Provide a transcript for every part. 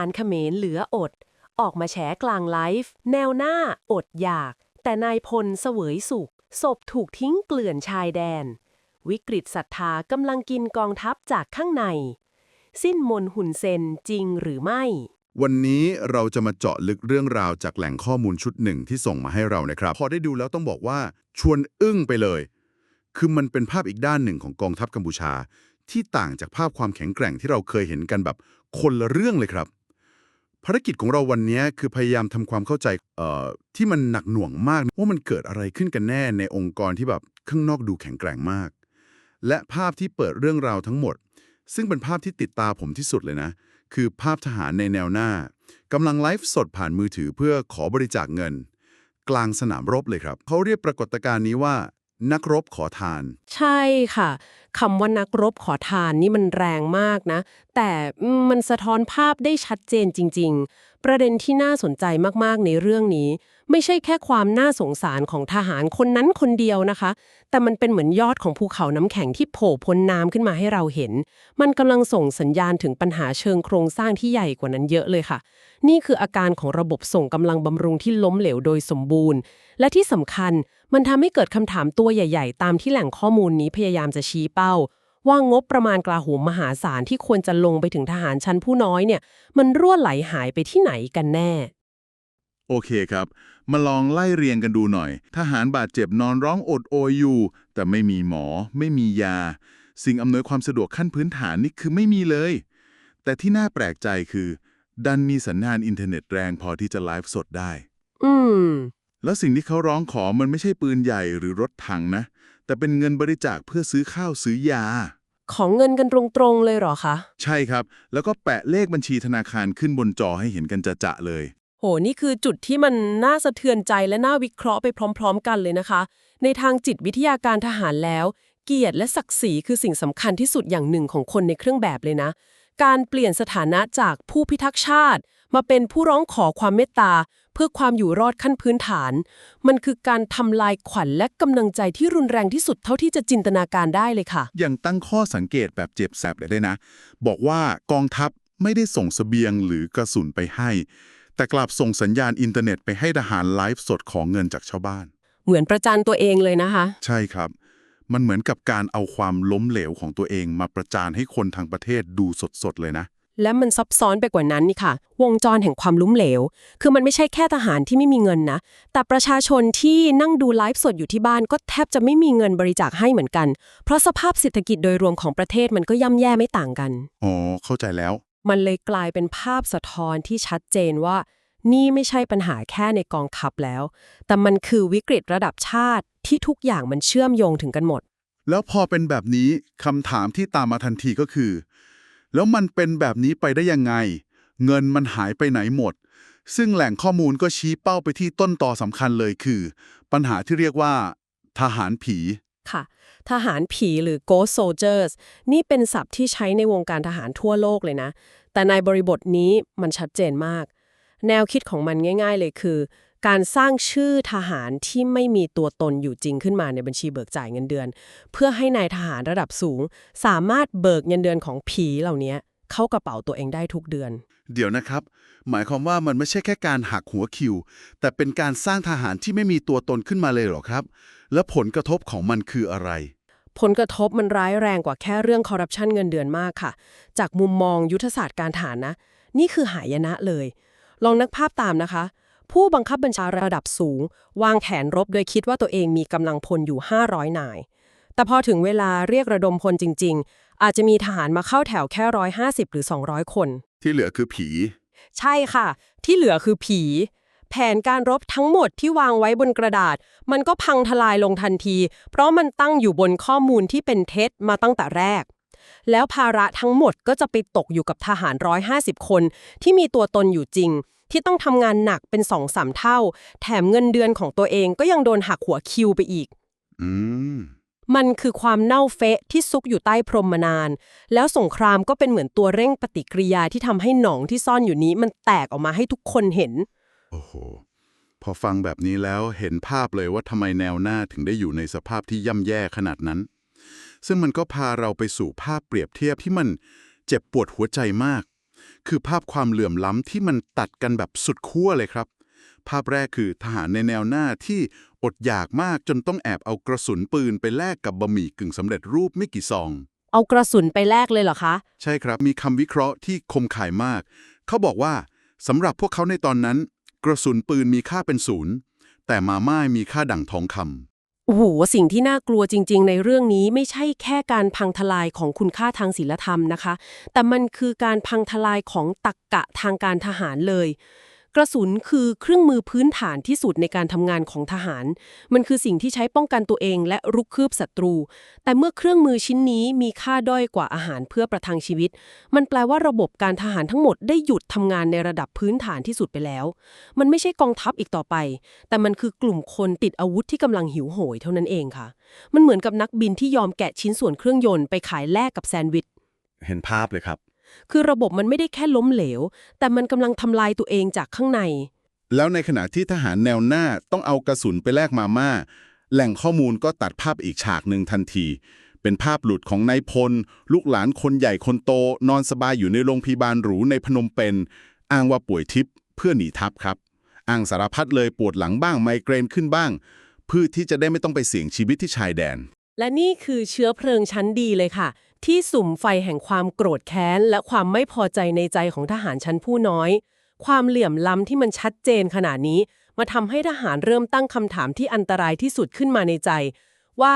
ารเขมรเหลืออด ออกมาแฉกลางไลฟ์แนวหน้าอดอยาก แต่นายพลเสวยสุขศพถูกทิ้งเกลื่อนชายแดน วิกฤตศรัทธากำลังกินกองทัพจากข้างใน สิ้นมนหุ่นเซนจริงหรือไม่ วันนี้เราจะมาเจาะลึกเรื่องราวจากแหล่งข้อมูลชุดหนึ่งที่ส่งมาให้เรานะครับ พอได้ดูแล้วต้องบอกว่าชวนอึ้งไปเลย คือมันเป็นภาพอีกด้านหนึ่งของกองทัพกัมพูชา ที่ต่างจากภาพความแข็งแกร่งที่เราเคยเห็นกันแบบคนละเรื่องเลยครับ ภารกิจของเราวันนี้คือพยายามทำความเข้าใจเอ่อที่มันหนักหน่วงมาก ว่ามันเกิดอะไรขึ้นกันแน่ในองค์กรที่แบบข้างนอกดูแข็งแกร่งมาก และภาพที่เปิดเรื่องราวทั้งหมด ซึ่งเป็นภาพที่ติดตาผมที่สุดเลยนะ คือภาพทหารในแนวหน้ากำลังไลฟ์สดผ่านมือถือเพื่อขอบริจาคเงิน กลางสนามรบเลยครับ เขาเรียกปรากฏการณ์นี้ว่า นักรบขอทาน ใช่ค่ะคำว่านักรบขอทานนี่มันแรงมากนะ แต่มันสะท้อนภาพได้ชัดเจนจริง ประเด็นที่น่าสนใจมากๆในเรื่องนี้ ไม่ใช่แค่ความน่าสงสารของทหารคนนั้นคนเดียวนะคะ แต่มันเป็นเหมือนยอดของภูเขาน้ำแข็งที่โผล่พ้นน้ำขึ้นมาให้เราเห็น มันกำลังส่งสัญญาณถึงปัญหาเชิงโครงสร้างที่ใหญ่กว่านั้นเยอะเลยค่ะ นี่คืออาการของระบบส่งกำลังบำรุงที่ล้มเหลวโดยสมบูรณ์ และที่สำคัญมันทำให้เกิดคำถามตัวใหญ่ ๆ ตามที่แหล่งข้อมูลนี้พยายามจะชี้เป้า ว่างบประมาณกลาโหมมหาศาลที่ควรจะลงไปถึงทหารชั้นผู้น้อยเนี่ย มันรั่วไหลหายไปที่ไหนกันแน่ โอเคครับ มาลองไล่เรียงกันดูหน่อย ทหารบาดเจ็บนอนร้องโอดโอยอยู่ แต่ไม่มีหมอ ไม่มียา สิ่งอำนวยความสะดวกขั้นพื้นฐานนี่คือไม่มีเลย แต่ที่น่าแปลกใจคือ ดันมีสัญญาณอินเทอร์เน็ตแรงพอที่จะไลฟ์สดได้ อืม แล้วสิ่งที่เขาร้องขอมันไม่ใช่ปืนใหญ่หรือรถถังนะ แต่เป็นเงินบริจาคเพื่อซื้อข้าวซื้อยา ของเงินกันตรงๆเลยเหรอคะ ใช่ครับ แล้วก็แปะเลขบัญชีธนาคารขึ้นบนจอให้เห็นกันจะๆเลย โห นี่คือจุดที่มันน่าสะเทือนใจและน่าวิเคราะห์ไปพร้อม ๆ กันเลยนะคะ ในทางจิตวิทยาการทหารแล้ว เกียรติและศักดิ์ศรีคือสิ่งสำคัญที่สุดอย่างหนึ่งของคนในเครื่องแบบเลยนะ การเปลี่ยนสถานะจากผู้พิทักษ์ชาติ มาเป็นผู้ร้องขอความเมตตาเพื่อความอยู่รอดขั้นพื้นฐาน มันคือการทำลายขวัญและกำลังใจที่รุนแรงที่สุดเท่าที่จะจินตนาการได้เลยค่ะ ยังตั้งข้อสังเกตแบบเจ็บแสบเลยด้วยนะ บอกว่ากองทัพไม่ได้ส่งสเสบียงหรือกระสุนไปให้ แต่กลับส่งสัญญาณอินเทอร์เน็ตไปให้ทหารไลฟ์สดของเงินจากชาวบ้าน เหมือนประจันตัวเองเลยนะคะ ใช่ครับ มันเหมือนกับการเอาความล้มเหลวของตัวเองมาประจานให้คนทางประเทศดูสดๆเลยนะ และมันซับซ้อนไปกว่านั้นนี่ค่ะ วงจรแห่งความล้มเหลว คือมันไม่ใช่แค่ทหารที่ไม่มีเงินนะ แต่ประชาชนที่นั่งดูไลฟ์สดอยู่ที่บ้านก็แทบจะไม่มีเงินบริจาคให้เหมือนกัน เพราะสภาพเศรษฐกิจโดยรวมของประเทศมันก็ย่ำแย่ไม่ต่างกัน อ๋อ เข้าใจแล้ว มันเลยกลายเป็นภาพสะท้อนที่ชัดเจนว่า นี่ไม่ใช่ปัญหาแค่ในกองทัพแล้ว แต่มันคือวิกฤตระดับชาติที่ทุกอย่างมันเชื่อมโยงถึงกันหมด แล้วพอเป็นแบบนี้คำถามที่ตามมาทันทีก็คือ แล้วมันเป็นแบบนี้ไปได้ยังไง เงินมันหายไปไหนหมด ซึ่งแหล่งข้อมูลก็ชี้เป้าไปที่ต้นต่อสำคัญเลยคือ ปัญหาที่เรียกว่า ทหารผีค่ะทหารผีหรือ ghost soldiers นี่เป็นศัพท์ที่ใช้ในวงการทหารทั่วโลกเลยนะ แต่ในบริบทนี้มันชัดเจนมาก แนวคิดของมันง่าย ๆ เลยคือ การสร้างชื่อทหารที่ไม่มีตัวตนอยู่จริงขึ้นมาในบัญชีเบิกจ่ายเงินเดือน เพื่อให้นายทหารระดับสูง สามารถเบิกเงินเดือนของผีเหล่านี้เข้ากระเป๋าตัวเองได้ทุกเดือน เดี๋ยวนะครับ หมายความว่ามันไม่ใช่แค่การหักหัวคิว แต่เป็นการสร้างทหารที่ไม่มีตัวตนขึ้นมาเลยเหรอครับ และผลกระทบของมันคืออะไร ผลกระทบมันร้ายแรงกว่าแค่เรื่องคอร์รัปชันเงินเดือนมากค่ะ จากมุมมองยุทธศาสตร์การทหารนะ นี่คือหายนะเลย ลองนึกภาพตามนะคะ ผู้บังคับบัญชาระดับสูง วางแผนรบโดยคิดว่าตัวเองมีกำลังพลอยู่ 500 นาย แต่พอถึงเวลาเรียกระดมพลจริง ๆ อาจจะมีทหารมาเข้าแถวแค่ 150 หรือ 200 คน ที่เหลือคือผี ใช่ค่ะ ที่เหลือคือผี แผนการรบทั้งหมดที่วางไว้บนกระดาษ มันก็พังทลายลงทันที เพราะมันตั้งอยู่บนข้อมูลที่เป็นเท็จมาตั้งแต่แรกแล้วภาระทั้งหมดก็จะไปตกอยู่กับทหาร 150 คน ที่มีตัวตนอยู่จริง ที่ต้องทำงานหนักเป็นสองสามเท่า แถมเงินเดือนของตัวเองก็ยังโดนหักหัวคิวไปอีก อืมมันคือความเน่าเฟะที่ซุกอยู่ใต้พรมมานาน แล้วสงครามก็เป็นเหมือนตัวเร่งปฏิกิริยาที่ทำให้หนองที่ซ่อนอยู่นี้ มันแตกออกมาให้ทุกคนเห็น โอ้โห พอฟังแบบนี้แล้วเห็นภาพเลยว่าทำไมแนวหน้าถึงได้อยู่ในสภาพที่ย่ำแย่ขนาดนั้น ซึ่งมันก็พาเราไปสู่ภาพเปรียบเทียบที่มันเจ็บปวดหัวใจมาก คือภาพความเหลื่อมล้ำที่มันตัดกันแบบสุดขั้วเลยครับ ภาพแรกคือทหารในแนวหน้าที่อดอยากมากจนต้องแอบเอากระสุนปืนไปแลกกับบะหมี่กึ่งสำเร็จรูปไม่กี่ซอง เอากระสุนไปแลกเลยเหรอคะ ใช่ครับมีคำวิเคราะห์ที่คมข่ายมาก เขาบอกว่าสำหรับพวกเขาในตอนนั้น กระสุนปืนมีค่าเป็นศูนย์แต่มาม่ามีค่าดั่งทองคำ โอ้โหสิ่งที่น่ากลัวจริง ๆ ในเรื่องนี้ไม่ใช่แค่การพังทลายของคุณค่าทางศีลธรรมนะคะ แต่มันคือการพังทลายของตักกะทางการทหารเลย กระสุนคือเครื่องมือพื้นฐานที่สุดในการทำงานของทหาร มันคือสิ่งที่ใช้ป้องกันตัวเองและรุกคืบศัตรู แต่เมื่อเครื่องมือชิ้นนี้มีค่าด้อยกว่าอาหารเพื่อประทังชีวิต มันแปลว่าระบบการทหารทั้งหมดได้หยุดทำงานในระดับพื้นฐานที่สุดไปแล้ว มันไม่ใช่กองทัพอีกต่อไป แต่มันคือกลุ่มคนติดอาวุธที่กำลังหิวโหยเท่านั้นเองค่ะ มันเหมือนกับนักบินที่ยอมแกะชิ้นส่วนเครื่องยนต์ไปขายแลกกับแซนด์วิช เห็นภาพเลยครับ คือระบบมันไม่ได้แค่ล้มเหลว แต่มันกำลังทำลายตัวเองจากข้างใน แล้วในขณะที่ทหารแนวหน้าต้องเอากระสุนไปแลกมาม่า แหล่งข้อมูลก็ตัดภาพอีกฉากหนึ่งทันที เป็นภาพหลุดของนายพล ลูกหลานคนใหญ่คนโต นอนสบายอยู่ในโรงพยาบาลหรูในพนมเปญอ้างว่าป่วยทิพย์เพื่อหนีทัพครับอ้างสารพัดเลยปวดหลังบ้างไมเกรนขึ้นบ้าง เพื่อที่จะได้ไม่ต้องไปเสี่ยงชีวิตที่ชายแดน และนี่คือเชื้อเพลิงชั้นดีเลยค่ะ ที่สุ่มไฟแห่งความโกรธแค้น และความไม่พอใจในใจของทหารชั้นผู้น้อย ความเหลื่อมล้ำที่มันชัดเจนขนาดนี้ มาทำให้ทหารเริ่มตั้งคำถามที่อันตรายที่สุดขึ้นมาในใจ ว่า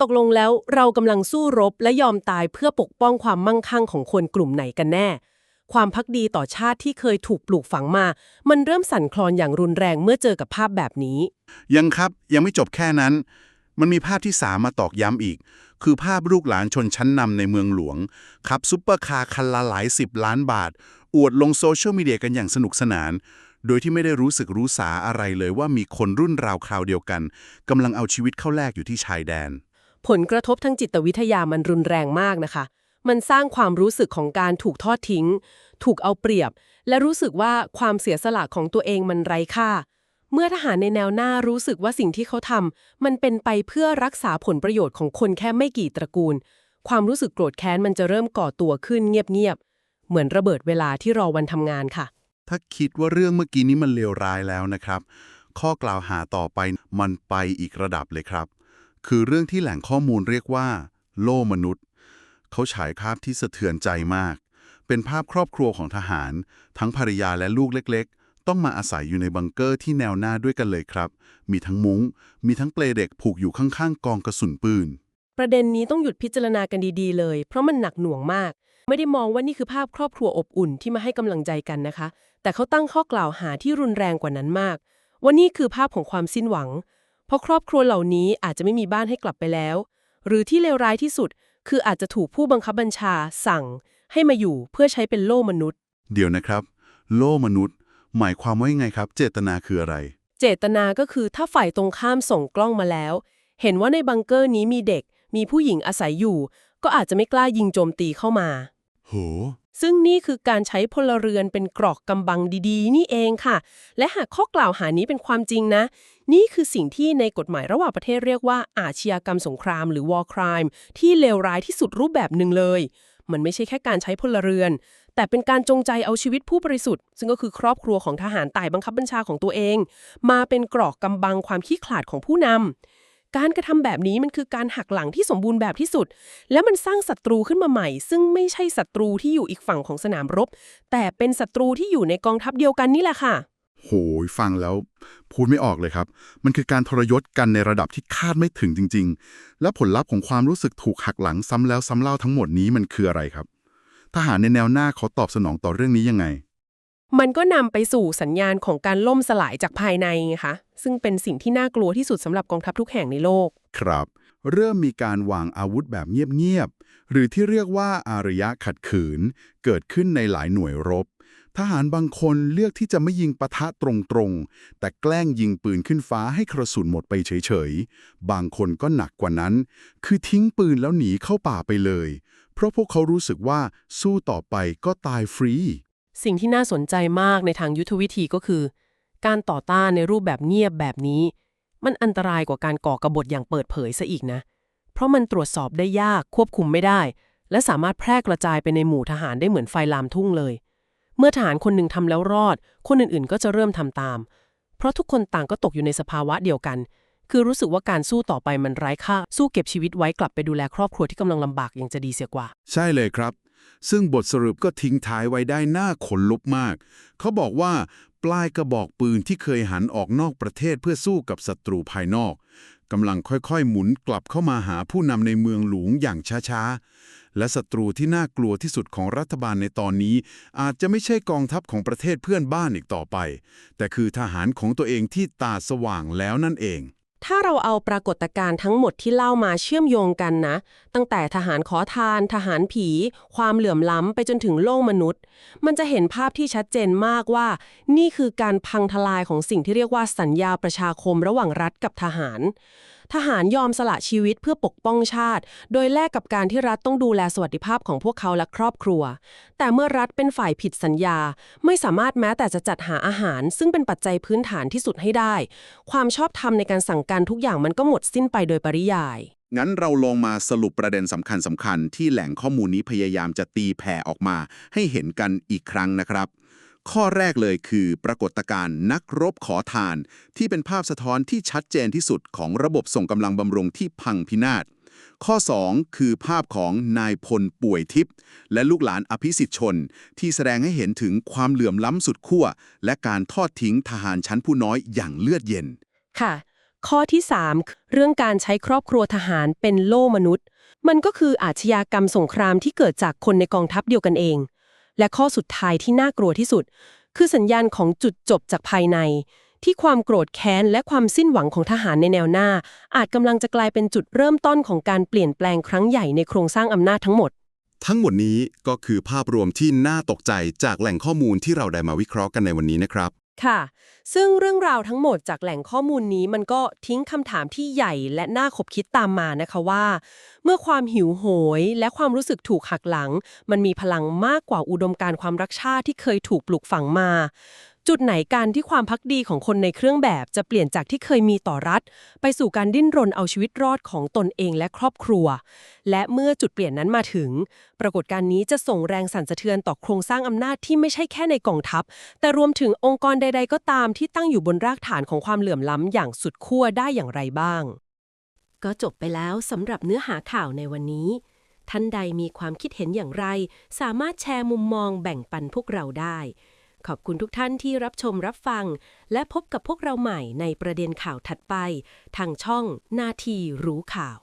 ตกลงแล้วเรากำลังสู้รบและยอมตายเพื่อปกป้องความมั่งคั่งของคนกลุ่มไหนกันแน่ ความพักดีต่อชาติที่เคยถูกปลูกฝังมา มันเริ่มสั่นคลอนอย่างรุนแรงเมื่อเจอกับภาพแบบนี้ ยังครับยังไม่จบแค่นั้น มันมีภาพที่สามมาตอกย้ำอีก คือภาพลูกหลานชนชั้นนำในเมืองหลวง ขับซุปเปอร์คาร์คันละหลายสิบล้านบาท อวดลงโซเชียลมีเดียกันอย่างสนุกสนาน โดยที่ไม่ได้รู้สึกรู้สาอะไรเลยว่ามีคนรุ่นราวคราวเดียวกันกำลังเอาชีวิตเข้าแลกอยู่ที่ชายแดน ผลกระทบทางจิตวิทยามันรุนแรงมากนะคะ มันสร้างความรู้สึกของการถูกทอดทิ้ง ถูกเอาเปรียบ และรู้สึกว่าความเสียสละของตัวเองมันไร้ค่า เมื่อทหารในแนวหน้ารู้สึกว่าสิ่งที่เขาทำมันเป็นไปเพื่อรักษาผลประโยชน์ของคนแค่ไม่กี่ตระกูล ความรู้สึกโกรธแค้นมันจะเริ่มก่อตัวขึ้นเงียบๆ เหมือนระเบิดเวลาที่รอวันทำงานค่ะ ถ้าคิดว่าเรื่องเมื่อกี้นี้มันเลวร้ายแล้วนะครับ ข้อกล่าวหาต่อไปมันไปอีกระดับเลยครับ คือเรื่องที่แหล่งข้อมูลเรียกว่า โล่มนุษย์ เขาฉายภาพที่สะเทือนใจมาก เป็นภาพครอบครัวของทหาร ทั้งภรรยาและลูกเล็ก ต้องมาอาศัยอยู่ในบังเกอร์ที่แนวหน้าด้วยกันเลยครับ มีทั้งมุง้ง มีทั้งเปลเด็กผูกอยู่ข้างๆ กองกระสุนปืน ประเด็นนี้ต้องหยุดพิจารณากันดีๆ เลย เพราะมันหนักหน่วงมาก ไม่ได้มองว่านี่คือภาพครอบครัวอบอุ่นที่มาให้กำลังใจกันนะคะ แต่เขาตั้งข้อกล่าวหาที่รุนแรงกว่านั้นมากว่านี่คือภาพของความสิ้นหวัง เพราะครอบครัวเหล่านี้อาจจะไม่มีบ้านให้กลับไปแล้ว หรือที่เลวร้ายที่สุด คืออาจจะถูกผู้บังคับบัญชาสั่ง ให้มาอยู่เพื่อใช้เป็นโล่มนุษย์ เดี๋ยวนะครับ โล่มนุษย์ หมายความว่ายังไงครับ เจตนาคืออะไร เจตนาก็คือถ้าฝ่ายตรงข้ามส่งกล้องมาแล้ว เห็นว่าในบังเกอร์นี้มีเด็ก มีผู้หญิงอาศัยอยู่ ก็อาจจะไม่กล้ายิงโจมตีเข้ามา โห ซึ่งนี่คือการใช้พลเรือนเป็นกรอกกำบังดีๆ นี่เองค่ะ และหากข้อกล่าวหานี้เป็นความจริงนะ นี่คือสิ่งที่ในกฎหมายระหว่างประเทศเรียกว่าอาชญากรรมสงคราม หรือ war crime ที่เลวร้ายที่สุดรูปแบบหนึ่งเลย มันไม่ใช่แค่การใช้พลเรือน แต่เป็นการจงใจเอาชีวิตผู้บริสุทธิ์ ซึ่งก็คือครอบครัวของทหารตายบังคับบัญชาของตัวเอง มาเป็นกรอกกำบังความขี้ขลาดของผู้นำการกระทำแบบนี้มันคือการหักหลังที่สมบูรณ์แบบที่สุด และมันสร้างศัตรูขึ้นมาใหม่ ซึ่งไม่ใช่ศัตรูที่อยู่อีกฝั่งของสนามรบ แต่เป็นศัตรูที่อยู่ในกองทัพเดียวกันนี่แหละค่ะ โหยฟังแล้ว พูดไม่ออกเลยครับ มันคือการทรยศกันในระดับที่คาดไม่ถึงจริง ๆ และผลลัพธ์ของความรู้สึกถูกหักหลังซ้ำแล้วซ้ำเล่าทั้งหมดนี้มันคืออะไรครับ ทหารในแนวหน้าเขาตอบสนองต่อเรื่องนี้ยังไง มันก็นำไปสู่สัญญาณของการล่มสลายจากภายในไงคะซึ่งเป็นสิ่งที่น่ากลัวที่สุดสำหรับกองทัพทุกแห่งในโลก ครับ เริ่มมีการวางอาวุธแบบเงียบๆหรือที่เรียกว่าอารยะขัดขืน เกิดขึ้นในหลายหน่วยรบ ทหารบางคนเลือกที่จะไม่ยิงปะทะตรงๆ แต่แกล้งยิงปืนขึ้นฟ้าให้กระสุนหมดไปเฉยๆ บางคนก็หนักกว่านั้น คือทิ้งปืนแล้วหนีเข้าป่าไปเลย เพราะพวกเขารู้สึกว่าสู้ต่อไปก็ตายฟรี สิ่งที่น่าสนใจมากในทางยุทธวิธีก็คือ การต่อต้านในรูปแบบเงียบแบบนี้ มันอันตรายกว่าการก่อกรบฏอย่างเปิดเผยซะอีกนะ เพราะมันตรวจสอบได้ยากควบคุมไม่ได้ และสามารถแพร่กระจายไปในหมู่ทหารได้เหมือนไฟลามทุ่งเลย เมื่อทหารคนหนึ่งทำแล้วรอด คนอื่นๆ ก็จะเริ่มทำตาม เพราะทุกคนต่างก็ตกอยู่ในสภาวะเดียวกัน คือรู้สึกว่าการสู้ต่อไปมันไร้ค่า สู้เก็บชีวิตไว้กลับไปดูแลครอบครัวที่กำลังลำบากยังจะดีเสียกว่า ใช่เลยครับ ซึ่งบทสรุปก็ทิ้งท้ายไว้ได้น่าขนลุกมาก เขาบอกว่าปลายกระบอกปืนที่เคยหันออกนอกประเทศเพื่อสู้กับศัตรูภายนอก กำลังค่อยๆ หมุนกลับเข้ามาหาผู้นำในเมืองหลวงอย่างช้าๆ และศัตรูที่น่ากลัวที่สุดของรัฐบาลในตอนนี้ อาจจะไม่ใช่กองทัพของประเทศเพื่อนบ้านอีกต่อไป แต่คือทหารของตัวเองที่ตาสว่างแล้วนั่นเอง ถ้าเราเอาปรากฏการณ์ทั้งหมดที่เล่ามาเชื่อมโยงกันนะ ตั้งแต่ทหารขอทาน ทหารผี ความเหลื่อมล้ำไปจนถึงโลกมนุษย์ มันจะเห็นภาพที่ชัดเจนมากว่า นี่คือการพังทลายของสิ่งที่เรียกว่าสัญญาประชาคมระหว่างรัฐกับทหาร ทหารยอมสละชีวิตเพื่อปกป้องชาติ โดยแลกกับการที่รัฐต้องดูแลสวัสดิภาพของพวกเขาและครอบครัว แต่เมื่อรัฐเป็นฝ่ายผิดสัญญา ไม่สามารถแม้แต่จะจัดหาอาหาร ซึ่งเป็นปัจจัยพื้นฐานที่สุดให้ได้ ความชอบธรรมในการสั่งการทุกอย่างมันก็หมดสิ้นไปโดยปริยาย งั้นเราลองมาสรุปประเด็นสำคัญสำคัญที่แหล่งข้อมูลนี้พยายามจะตีแผ่ออกมา ให้เห็นกันอีกครั้งนะครับ ข้อแรกเลยคือปรากฏการณ์นักรบขอทาน ที่เป็นภาพสะท้อนที่ชัดเจนที่สุดของระบบส่งกำลังบำรุงที่พังพินาศข้อ 2 คือภาพของนายพลป่วยทิพย์และลูกหลานอภิสิทธิชน ที่แสดงให้เห็นถึงความเหลื่อมล้ำสุดขั้ว และการทอดทิ้งทหารชั้นผู้น้อยอย่างเลือดเย็น ค่ะ ข้อที่ 3 เรื่องการใช้ครอบครัวทหารเป็นโล่มนุษย์ มันก็คืออาชญากรรมสงครามที่เกิดจากคนในกองทัพเดียวกันเอง และข้อสุดท้ายที่น่ากลัวที่สุด คือสัญญาณของจุดจบจากภายใน ที่ความโกรธแค้นและความสิ้นหวังของทหารในแนวหน้า อาจกำลังจะกลายเป็นจุดเริ่มต้นของการเปลี่ยนแปลงครั้งใหญ่ในโครงสร้างอำนาจทั้งหมด ทั้งหมดนี้ก็คือภาพรวมที่น่าตกใจจากแหล่งข้อมูลที่เราได้มาวิเคราะห์กันในวันนี้นะครับ ค่ะ ซึ่งเรื่องราวทั้งหมดจากแหล่งข้อมูลนี้มันก็ทิ้งคำถามที่ใหญ่และน่าขบคิดตามมานะคะว่า เมื่อความหิวโหย และความรู้สึกถูกหักหลัง มันมีพลังมากกว่าอุดมการณ์ความรักชาติที่เคยถูกปลูกฝังมา จุดไหนการที่ความพักดีของคนในเครื่องแบบจะเปลี่ยนจากที่เคยมีต่อรัฐ ไปสู่การดิ้นรนเอาชีวิตรอดของตนเองและครอบครัว และเมื่อจุดเปลี่ยนนั้นมาถึง ปรากฏการณ์นี้จะส่งแรงสั่นสะเทือนต่อโครงสร้างอำนาจที่ไม่ใช่แค่ในกองทัพ แต่รวมถึงองค์กรใด ๆ ก็ตามที่ตั้งอยู่บนรากฐานของความเหลื่อมล้ำอย่างสุดขั้วได้อย่างไรบ้าง ก็จบไปแล้วสำหรับเนื้อหาข่าวในวันนี้ ท่านใดมีความคิดเห็นอย่างไร สามารถแชร์มุมมองแบ่งปันพวกเราได้ ขอบคุณทุกท่านที่รับชมรับฟัง และพบกับพวกเราใหม่ในประเด็นข่าวถัดไป ทางช่องนาทีรู้ข่าว